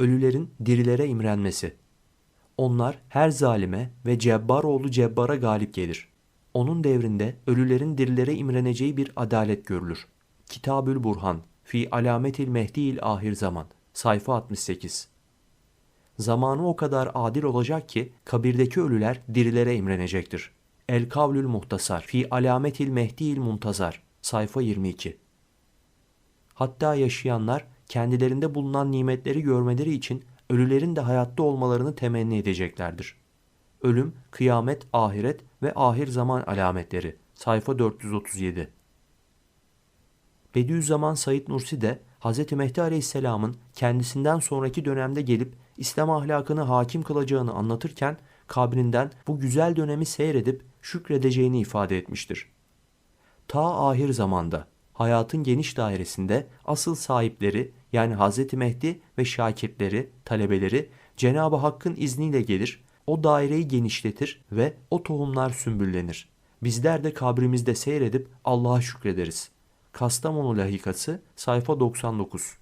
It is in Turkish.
Ölülerin dirilere imrenmesi. Onlar her zalime ve cebbar oğlu cebbara galip gelir. Onun devrinde ölülerin dirilere imreneceği bir adalet görülür. Kitabül Burhan fi alametil mehdiil ahir zaman sayfa 68 Zamanı o kadar adil olacak ki kabirdeki ölüler dirilere imrenecektir. El Kavlül Muhtasar fi alametil mehdiil muntazar sayfa 22 Hatta yaşayanlar kendilerinde bulunan nimetleri görmeleri için ölülerin de hayatta olmalarını temenni edeceklerdir. Ölüm, kıyamet, ahiret ve ahir zaman alametleri. Sayfa 437. Bediüzzaman Said Nursi de Hz. Mehdi Aleyhisselam'ın kendisinden sonraki dönemde gelip İslam ahlakını hakim kılacağını anlatırken kabrinden bu güzel dönemi seyredip şükredeceğini ifade etmiştir. Ta ahir zamanda hayatın geniş dairesinde asıl sahipleri yani Hz. Mehdi ve şakirtleri, talebeleri Cenab-ı Hakk'ın izniyle gelir, o daireyi genişletir ve o tohumlar sümbüllenir. Bizler de kabrimizde seyredip Allah'a şükrederiz. Kastamonu lahikası sayfa 99